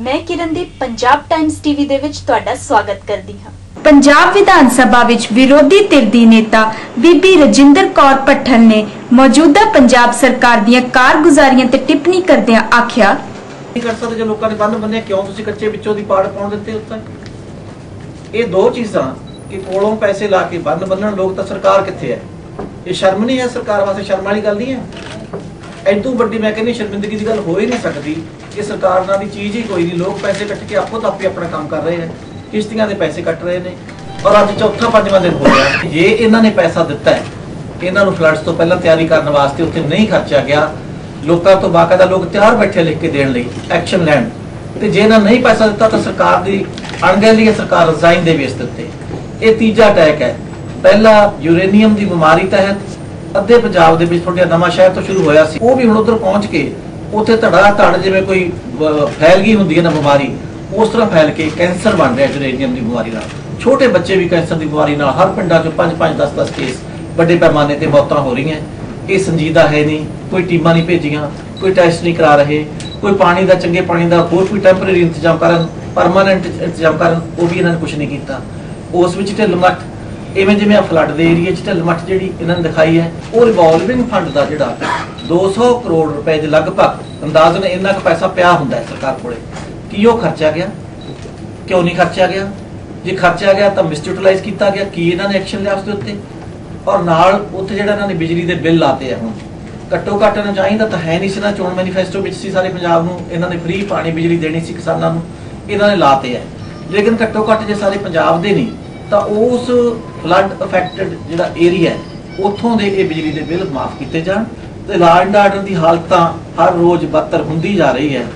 ਮੈਂ Kirandeep Punjab Times TV ਦੇ ਵਿੱਚ ਤੁਹਾਡਾ ਸਵਾਗਤ ਕਰਦੀ ਹਾਂ। ਪੰਜਾਬ ਵਿਧਾਨ ਸਭਾ ਵਿੱਚ ਵਿਰੋਧੀ ਧਿਰ ਦੀ ਨੇਤਾ ਬੀਬੀ ਰਜਿੰਦਰ ਕੌਰ ਪੱਠਲ ਨੇ ਮੌਜੂਦਾ ਪੰਜਾਬ ਸਰਕਾਰ ਦੀਆਂ ਕਾਰਗੁਜ਼ਾਰੀਆਂ ਤੇ ਟਿੱਪਣੀ ਕਰਦਿਆਂ ਆਖਿਆ ਨਹੀਂ ਕਰ ਸਕਦੇ ਜੇ ਲੋਕਾਂ ਨੇ ਬੰਨ ਬੰਨੇ ਕਿਉਂ ਤੁਸੀਂ ਕੱਚੇ ਵਿੱਚੋਂ ਦੀ ਪਾੜ ਪਾਉਣ ਦਿੱਤੇ ਉੱਤੇ ਇਹ ਦੋ ਚੀਜ਼ਾਂ ਕਿ ਕੋਲੋਂ ਪੈਸੇ ਲਾ ਕੇ ਬੰਨ ਬੰਨਣ ਲੋਕ ਤਾਂ ਸਰਕਾਰ ਕਿੱਥੇ ਹੈ? ਇਹ ਸ਼ਰਮ ਨਹੀਂ ਹੈ ਸਰਕਾਰ ਵਾਸਤੇ? ਸ਼ਰਮ ਵਾਲੀ ਗੱਲ ਨਹੀਂ ਹੈ? ਐਦੋਂ ਵੱਡੀ ਮੈਂ ਕਹਿੰਦੀ ਸ਼ਰਮਿੰਦਗੀ ਦੀ ਗੱਲ ਹੋ ਹੀ ਨਹੀਂ ਸਕਦੀ। ਕਿ ਸਰਕਾਰ ਨਾਲ ਦੀ ਚੀਜ਼ ਹੀ ਕੋਈ ਨਹੀਂ। ਲੋਕ ਪੈਸੇ ਕੱਟ ਕੇ ਆਪੋ ਤਾਂ ਆਪੇ ਆਪਣਾ ਕੰਮ ਕਰ ਰਹੇ ਹੈ ਕਿਸ਼ਤੀਆਂ ਦੇ ਪੈਸੇ ਕੱਟ ਰਹੇ ਨੇ। ਔਰ ਅੱਜ ਚੌਥਾ, ਪੰਜਵਾਂ ਦਿਨ ਹੋ ਗਿਆ। ਜੇ ਇਹਨਾਂ ਨੇ ਪੈਸਾ ਦਿੱਤਾ ਹੈ, ਇਹਨਾਂ ਨੂੰ ਫਲੱਡਸ ਤੋਂ ਪਹਿਲਾਂ ਤਿਆਰੀ ਕਰਨ ਵਾਸਤੇ ਉੱਥੇ ਨਹੀਂ ਖਰਚਿਆ ਗਿਆ। ਲੋਕਾਂ ਤੋਂ ਬਾਕਾਇਦਾ ਲੋਕ ਤਿਆਰ ਬੈਠੇ ਲਿਖ ਕੇ ਦੇਣ ਲਈ, ਐਕਸ਼ਨ ਲੈਣ। ਤੇ ਜੇ ਇਹਨਾਂ ਨਹੀਂ ਪੈਸਾ ਦਿੱਤਾ ਤਾਂ ਸਰਕਾਰ ਦੀ ਅਣਗਹਿਲੀ ਹੈ, ਸਰਕਾਰ ਰਿਜ਼ਾਈਨ ਦੇ ਬੇਸ ਦਿੱਤੇ ਇਹ ਤੀਜਾ ਅਟੈਕ ਹੈ। ਪਹਿਲਾ ਯੂਰੇਨੀਅਮ ਦੀ ਬਿਮਾਰੀ ਤਹਿਤ ਅੱਧੇ ਪੰਜਾਬ ਦੇ ਵਿੱਚ ਤੁਹਾਡੇ ਨਵਾਂ ਸ਼ਹਿਰ ਤੋਂ ਸ਼ੁਰੂ ਹੋਇਆ ਸੀ। ਉਹ ਵੀ ਹੁਣ ਉਧਰ ਪਹੁੰਚ ਕੇ ਉੱਥੇ ਧੜਾ ਧੜ ਜਿਵੇਂ ਕੋਈ ਫੈਲ ਗਈ ਹੁੰਦੀ ਹੈ ਨਾ ਬਿਮਾਰੀ, ਉਸ ਤਰ੍ਹਾਂ ਫੈਲ ਕੇ ਕੈਂਸਰ ਬਣ ਰਿਹਾ ਯੂਰੇਨੀਅਮ ਦੀ ਬਿਮਾਰੀ ਨਾਲ। ਛੋਟੇ ਬੱਚੇ ਵੀ ਕੈਂਸਰ ਦੀ ਬਿਮਾਰੀ ਨਾਲ ਹਰ ਪਿੰਡਾਂ 'ਚੋਂ 5 5 10 10 ਕੇਸ ਵੱਡੇ ਪੈਮਾਨੇ ਤੇ ਮੌਤਾਂ ਹੋ ਰਹੀਆਂ। ਇਹ ਸੰਜੀਦਾ ਹੈ ਨਹੀਂ, ਕੋਈ ਟੀਮਾਂ ਨਹੀਂ ਭੇਜੀਆਂ, ਕੋਈ ਟੈਸਟ ਨਹੀਂ ਕਰਾ ਰਹੇ, ਕੋਈ ਪਾਣੀ ਦਾ, ਚੰਗੇ ਪਾਣੀ ਦਾ ਹੋਰ ਕੋਈ ਟੈਂਪਰੇਰੀ ਇੰਤਜ਼ਾਮ ਕਰਨ ਪਰਮਾਨੈਂਟ ਇੰਤਜ਼ਾਮ ਕਰਨ, ਉਹ ਵੀ ਇਹਨਾਂ ਨੇ ਕੁਝ ਨਹੀਂ ਕੀਤਾ। ਉਸ ਵਿੱਚ ਢਿੱਲ ਮੱਠ ਇਵੇਂ ਜਿਵੇਂ ਆ ਫਲੱਡ ਦੇ ਏਰੀਆ 'ਚ ਢਿੱਲ ਮੱਠ ਜਿਹੜੀ ਇਹਨਾਂ ਨੇ ਦਿਖਾਈ ਹੈ, ਉਹ ਰਿਵੋਲਵਿੰਗ ਫੰਡ ਦਾ ਜਿਹੜਾ 200 ਕਰੋੜ ਰੁਪਏ ਦੇ ਲਗਭਗ ਅੰਦਾਜ਼ਨ ਇੰਨਾ ਕੁ ਪੈਸਾ ਪਿਆ ਹੁੰਦਾ ਹੈ ਸਰਕਾਰ ਕੋਲੇ। ਕੀ ਉਹ ਖਰਚਿਆ ਗਿਆ? ਕਿਉਂ ਨਹੀਂ ਖਰਚਿਆ ਗਿਆ? ਜੇ ਖਰਚਿਆ ਗਿਆ ਤਾਂ ਮਿਸਯੂਟਿਲਾਈਜ਼ ਕੀਤਾ ਗਿਆ, ਕੀ ਇਹਨਾਂ ਨੇ ਐਕਸ਼ਨ ਲਿਆ ਉਸ ਦੇ ਉੱਤੇ? ਔਰ ਨਾਲ ਉੱਥੇ ਜਿਹੜਾ ਇਹਨਾਂ ਨੇ ਬਿਜਲੀ ਦੇ ਬਿੱਲ ਲਾਤੇ ਆ ਹੁਣ। ਘੱਟੋ ਘੱਟ ਇਹਨਾਂ ਚਾਹੀਦਾ ਤਾਂ ਹੈ ਨਹੀਂ ਸੀ ਨਾ, ਚੋਣ ਮੈਨੀਫੈਸਟੋ ਵਿੱਚ ਸੀ ਸਾਰੇ ਪੰਜਾਬ ਨੂੰ, ਇਹਨਾਂ ਨੇ ਫ੍ਰੀ ਪਾਣੀ ਬਿਜਲੀ ਦੇਣੀ ਸੀ ਕਿਸਾਨਾਂ ਨੂੰ, ਇਹਨਾਂ ਨੇ ਲਾਤੇ ਆ। ਲੇਕਿਨ ਘੱਟੋ ਘੱਟ ਜੇ ਸਾਰੇ ਪੰਜਾਬ ਦੇ ਨਹੀਂ ਤਾਂ ਉਸ ਫਲੱਡ ਅਫੈਕਟਡ ਜਿਹੜਾ ਏਰੀਆ ਹੈ, ਉੱਥੋਂ ਦੇ ਇਹ ਬਿਜਲੀ ਦੇ ਬਿੱਲ ਮਾਫ ਕੀਤੇ ਜਾਣ ਤੇ ਲਾਅ ਆਰਡਰ ਦੀ ਹਾਲਤ ਤਾਂ ਹਰ ਰੋਜ਼ ਬੱਤਰ ਹੁੰਦੀ ਜਾ ਰਹੀ ਹੈ।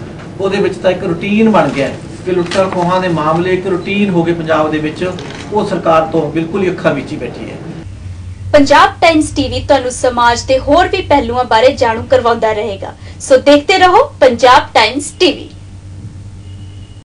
ਉਹਦੇ ਵਿੱਚ ਤਾਂ ਇੱਕ ਰੁਟੀਨ ਬਣ ਗਿਆ ਹੈ ਕਿ ਲੁੱਟਾਂ ਖੋਹਾਂ ਦੇ ਮਾਮਲੇ ਇੱਕ ਰੁਟੀਨ ਹੋ ਗਏ ਪੰਜਾਬ ਦੇ ਵਿੱਚ, ਉਹ ਸਰਕਾਰ ਤੋਂ ਬਿਲਕੁਲ ਹੀ ਅੱਖਾਂ ਵਿੱਚ ਹੀ ਬੈਠੀ ਹੈ। ਪੰਜਾਬ ਟਾਈਮਜ਼ ਟੀਵੀ ਤੁਹਾਨੂੰ ਸਮਾਜ ਦੇ ਹੋਰ ਵੀ ਪਹਿਲੂਆਂ ਬਾਰੇ ਜਾਣੂ ਕਰਵਾਉਂਦਾ ਰਹੇਗਾ। ਸੋ ਦੇਖਦੇ ਰਹੋ ਪੰਜਾਬ ਟਾਈਮਜ਼ ਟੀਵੀ